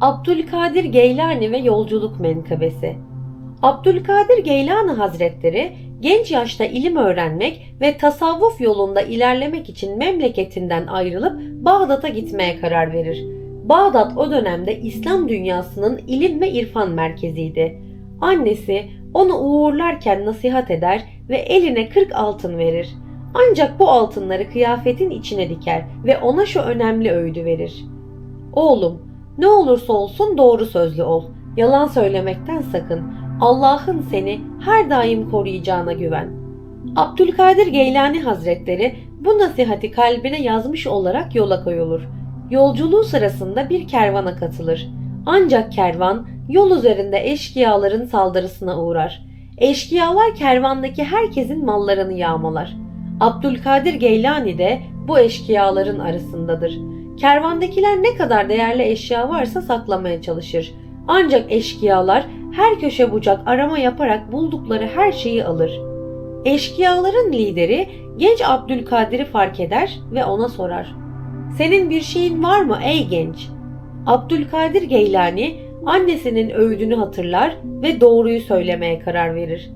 Abdülkadir Geylani ve Yolculuk Menkıbesi Abdülkadir Geylani Hazretleri genç yaşta ilim öğrenmek ve tasavvuf yolunda ilerlemek için memleketinden ayrılıp Bağdat'a gitmeye karar verir. Bağdat o dönemde İslam dünyasının ilim ve irfan merkeziydi. Annesi onu uğurlarken nasihat eder ve eline 40 altın verir. Ancak bu altınları kıyafetin içine diker ve ona şu önemli öğüdü verir. Oğlum, ne olursa olsun doğru sözlü ol. Yalan söylemekten sakın. Allah'ın seni her daim koruyacağına güven. Abdülkadir Geylani Hazretleri bu nasihati kalbine yazmış olarak yola koyulur. Yolculuğu sırasında bir kervana katılır. Ancak kervan yol üzerinde eşkıyaların saldırısına uğrar. Eşkıyalar kervandaki herkesin mallarını yağmalar. Abdülkadir Geylani de bu eşkıyaların arasındadır. Kervandakiler ne kadar değerli eşya varsa saklamaya çalışır. Ancak eşkıyalar her köşe bucak arama yaparak buldukları her şeyi alır. Eşkıyaların lideri genç Abdülkadir'i fark eder ve ona sorar. Senin bir şeyin var mı ey genç? Abdülkadir Geylani annesinin öğüdünü hatırlar ve doğruyu söylemeye karar verir.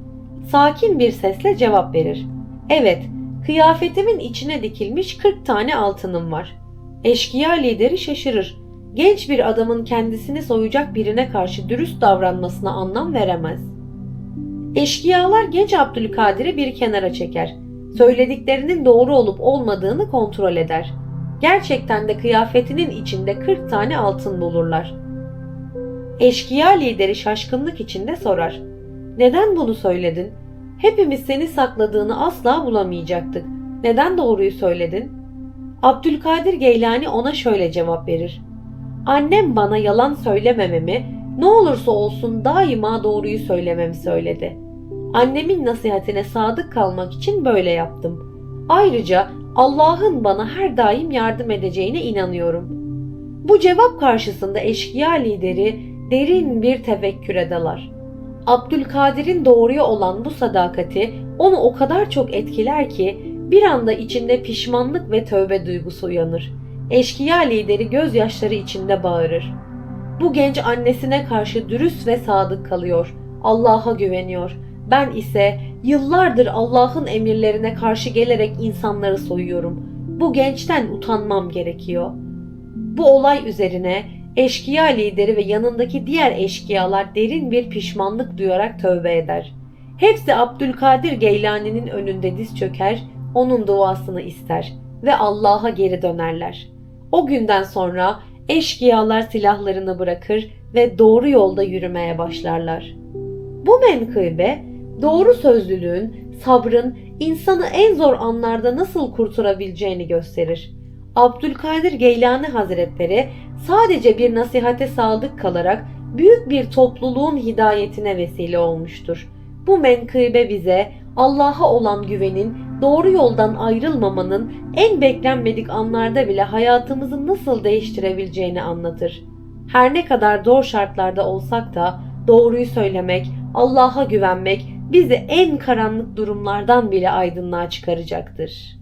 Sakin bir sesle cevap verir. Evet, kıyafetimin içine dikilmiş 40 tane altınım var. Eşkıya lideri şaşırır. Genç bir adamın kendisini soyacak birine karşı dürüst davranmasına anlam veremez. Eşkıyalar genç Abdülkadir'i bir kenara çeker. Söylediklerinin doğru olup olmadığını kontrol eder. Gerçekten de kıyafetinin içinde 40 tane altın bulurlar. Eşkıya lideri şaşkınlık içinde sorar. Neden bunu söyledin? Hepimiz seni sakladığını asla bulamayacaktık. Neden doğruyu söyledin? Abdülkadir Geylani ona şöyle cevap verir. Annem bana yalan söylemememi, ne olursa olsun daima doğruyu söylememi söyledi. Annemin nasihatine sadık kalmak için böyle yaptım. Ayrıca Allah'ın bana her daim yardım edeceğine inanıyorum. Bu cevap karşısında eşkıya lideri derin bir tefekküre dalar. Abdülkadir'in doğruya olan bu sadakati onu o kadar çok etkiler ki bir anda içinde pişmanlık ve tövbe duygusu uyanır. Eşkıya lideri gözyaşları içinde bağırır. Bu genç annesine karşı dürüst ve sadık kalıyor. Allah'a güveniyor. Ben ise yıllardır Allah'ın emirlerine karşı gelerek insanları soyuyorum. Bu gençten utanmam gerekiyor. Bu olay üzerine eşkıya lideri ve yanındaki diğer eşkıyalar derin bir pişmanlık duyarak tövbe eder. Hepsi Abdülkadir Geylani'nin önünde diz çöker, onun duasını ister ve Allah'a geri dönerler. O günden sonra eşkıyalar silahlarını bırakır ve doğru yolda yürümeye başlarlar. Bu menkıbe doğru sözlülüğün, sabrın insanı en zor anlarda nasıl kurtarabileceğini gösterir. Abdülkadir Geylani Hazretleri sadece bir nasihate sadık kalarak büyük bir topluluğun hidayetine vesile olmuştur. Bu menkıbe bize Allah'a olan güvenin, doğru yoldan ayrılmamanın en beklenmedik anlarda bile hayatımızı nasıl değiştirebileceğini anlatır. Her ne kadar zor şartlarda olsak da doğruyu söylemek, Allah'a güvenmek bizi en karanlık durumlardan bile aydınlığa çıkaracaktır.